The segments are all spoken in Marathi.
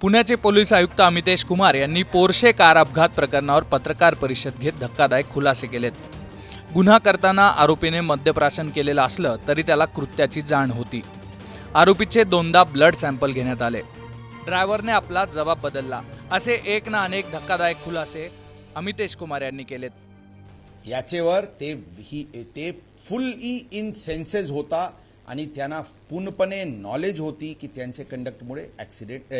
पुण्याचे पोलीस आयुक्त अमितेश कुमार यांनी पोर्शे कार अपघात प्रकरणावर पत्रकार परिषद घेत धक्कादायक खुलासे केलेत. गुन्हा करताना आरोपीने मद्यप्राशन केलेलं असलं तरी त्याला कृत्याची जाण होती. आरोपीचे दोनदा ब्लड सॅम्पल घेण्यात आले. ड्रायव्हरने आपला जबाब बदलला. असे एक ना अनेक धक्कादायक खुलासे अमितेश कुमार यांनी केलेत. याचेवर ते ही ते फुल इन सेन्सेस होता आणि त्यांना पूर्णपणे नॉलेज होती की त्यांचे कंडक्टमुळे ॲक्सिडेंट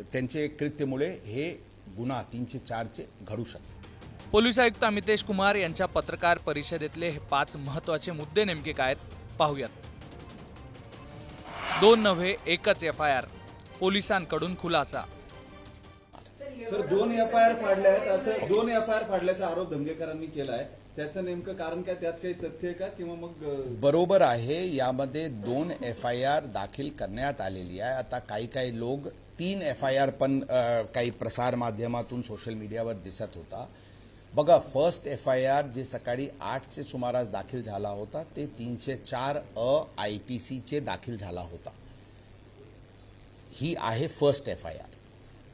त्यांचे कृत्यमुळे हे गुन्हा तीनशे चारचे घडू शकतात. पोलीस आयुक्त अमितेश कुमार यांच्या पत्रकार परिषदेतले हे पाच महत्त्वाचे मुद्दे नेमके काय आहेत? पाहूयात. दोन नव्हे एकच एफ आय आर पोलिसांकडून खुलासा. सर दोन एफ आय आर फाडले आहेत. असं दोन एफ आय आर फाडल्याचा आरोप धमगेकरांनी केलाय. त्याचं नेमकं कारण काय? त्यात काही तथ्य आहे का? किंवा मग बरोबर आहे. यामध्ये दोन एफ आय आर दाखल करण्यात आलेली आहे. आता काही काही लोक तीन एफ आय आर पण काही प्रसार माध्यमातून सोशल मीडियावर दिसत होता. बघा first F I R J सकाळी आठचे सुमारास दाखल झाला होता ते तीनशे चार अ आय पी सीचे दाखल झाला होता. ही आहे फर्स्ट एफ आय आर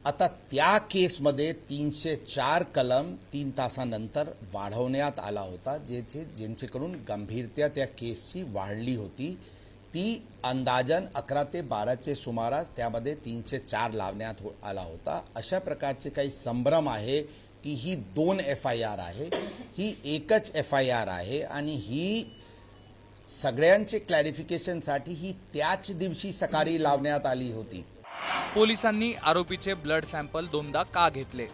आता त्या केसमध्ये तीनशे चार कलम तीन तासानंतर वाढवण्यात आला होता जे ज्यांच्याकडून गंभीरता त्या केसची वाढली होती. ती अंदाजन अकरा ते बाराचे सुमारास त्यामध्ये तीनशे चार लावण्यात हो- आला होता. अशा प्रकारचे काही संभ्रम आहे की ही दोन एफ आय आर आहे ही एकच एफ आय आर आहे आणि ही सगळ्यांचे क्लॅरिफिकेशनसाठी ही त्याच दिवशी सकाळी लावण्यात आली होती. पोलिसांनी आरोपीचे ब्लड सॅम्पल दोनदा का घेतले?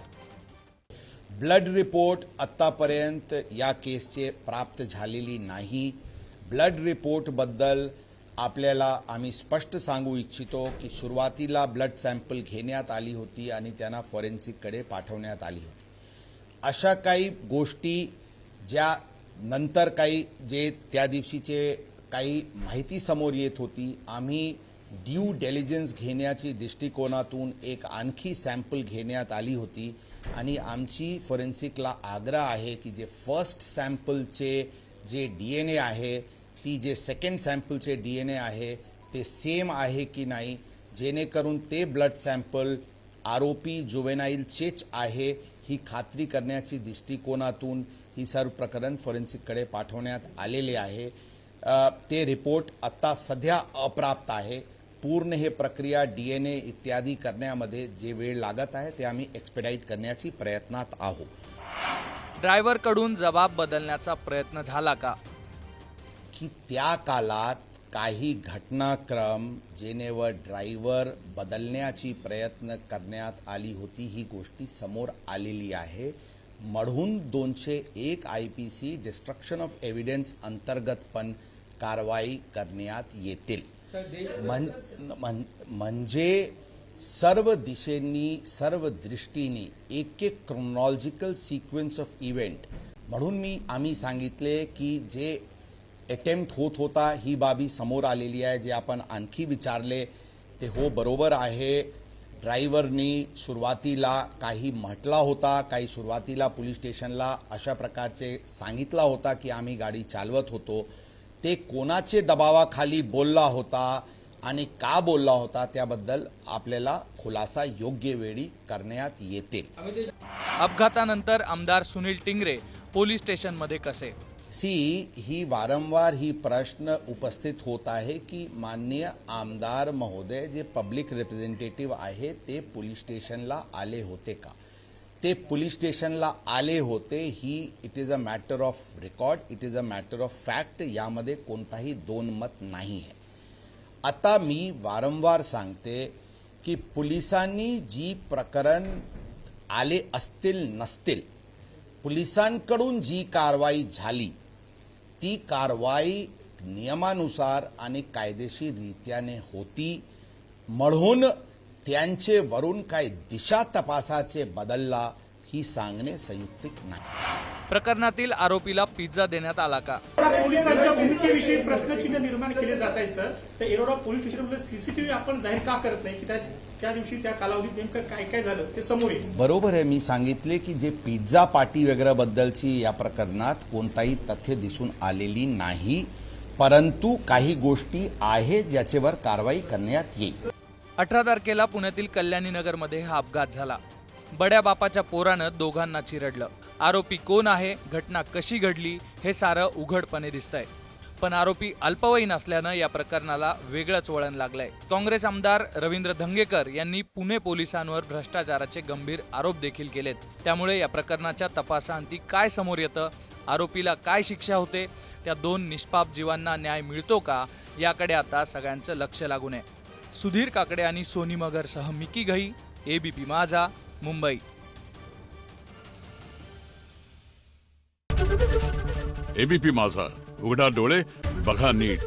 ब्लड रिपोर्ट आत्तापर्यंत या केसचे प्राप्त झालेली नाही. ब्लड रिपोर्टबद्दल आपल्याला आम्ही स्पष्ट सांगू इच्छितो की सुरुवातीला ब्लड सॅम्पल घेण्यात आली होती आणि त्यांना फॉरेन्सिककडे पाठवण्यात आली होती. अशा काही गोष्टी ज्या नंतर काही जे त्या दिवशीचे काही माहिती समोर येत होती आम्ही ड्यू डेलिजन्स घेण्याची दृष्टिकोनातून एक आणखी सॅम्पल घेण्यात आली होती. आणि आमची फॉरेन्सिकला आग्रह आहे की जे फर्स्ट सॅम्पलचे जे डी एन ए आहे ती जे सेकंड सॅम्पलचे डी एन ए आहे ते सेम आहे की नाही? जेणेकरून ते ब्लड सॅम्पल आरोपी जुवेनाईलचेच आहे ही खात्री करण्याची दृष्टिकोनातून ही सर्व प्रकरण फॉरेन्सिककडे पाठवण्यात आलेले आहे. ते रिपोर्ट आत्ता सध्या अप्राप्त आहे. पूर्ण हे प्रक्रिया डी एन ए इत्यादी करण्यामध्ये जे वेळ लागत आहे ते आम्ही एक्सपेडाईट करण्याची प्रयत्नात आहोत. ड्रायव्हरकडून जबाब बदलण्याचा प्रयत्न झाला का? की त्या काळात काही घटनाक्रम जेनेवर ड्रायव्हर बदलण्याची प्रयत्न करण्यात आली होती ही गोष्टी समोर आलेली आहे. म्हणून दोनशे एक I P C destruction of evidence अंतर्गत पण कारवाई करण्यात येतील. म्हणजे सर्व दिशेंनी सर्व दृष्टीने एक एक क्रोनॉलॉजिकल सिक्वेन्स ऑफ इव्हेंट म्हणून मी आम्ही सांगितले की जे अटेम्प्ट होत होता ही बाबी समोर आलेली आहे जे आपण आणखी विचारले ते हो बरोबर आहे. ड्रायव्हरनी सुरुवातीला काही म्हटला होता काही सुरुवातीला पोलीस स्टेशनला अशा प्रकारचे सांगितला होता की आम्ही गाडी चालवत होतो. ते कोणाचे दबावाखाली बोलला होता आणि का बोलला होता त्याबद्दल आपल्याला खुलासा योग्य वेळी करण्यात येतील अपघातानंतर आमदार सुनील टिंगरे पोलीस स्टेशनमध्ये कसे? सी ही वारंवार ही प्रश्न उपस्थित होत आहे की माननीय आमदार महोदय जे पब्लिक रिप्रेझेंटेटिव्ह आहे ते पोलीस स्टेशनला आले होते का? ते पोलीस स्टेशनला आले होते ही it is a matter of record it is a matter of fact यामध्ये कोणताही दोन मत नाही आहे. आता मी वारंवार सांगते की पोलिसांनी जी प्रकरण आले असतील नसतील पोलिसांकडून जी कारवाई झाली ती कारवाई नियमानुसार आणि कायदेशीररित्याने होती म्हणून त्यांचे वरून काय दिशा तपासाचे बदलला ही सांगणे संयुक्तिक नाही. प्रकरणातील आरोपीला पिझ्झा देण्यात आला का? पोलिसांच्या भूमिकेविषयी प्रश्नचिन्ह निर्माण केले जात आहे सर. तर एरोडा पोलीस स्टेशनमध्ये सीसीटीव्ही आपण जाहीर का करत नाही? की त्या त्या दिवशी त्या कालावधीत नेमकं काय काय झालं? ते समोर येईल. बरोबर आहे मी सांगितले की जे पिझ्झा पार्टी वगैरे बद्दलची या प्रकरणात कोणताही तथ्य दिसून आलेली नाही परंतु काही गोष्टी आहेत ज्याच्यावर कारवाई करण्यात येईल. अठरा तारखेला पुण्यातील कल्याणी नगरमध्ये हा अपघात झाला. बड्या बापाच्या पोरानं दोघांना चिरडलं. आरोपी कोण आहे घटना कशी घडली हे सारं उघडपणे दिसतंय. पण आरोपी अल्पवयीन असल्यानं या प्रकरणाला वेगळंच वळण लागलंय. काँग्रेस आमदार रवींद्र धंगेकर यांनी पुणे पोलिसांवर भ्रष्टाचाराचे गंभीर आरोप देखील केलेत. त्यामुळे या प्रकरणाच्या तपासांती काय समोर येतं आरोपीला काय शिक्षा होते त्या दोन निष्पाप जीवांना न्याय मिळतो का याकडे आता सगळ्यांचं लक्ष लागू नये सुधीर काकडे आणि सोनी मगरसह Mickey Ghai ABP Majha Mumbai. ABP माझा. उघडा डोळे बघा नीट.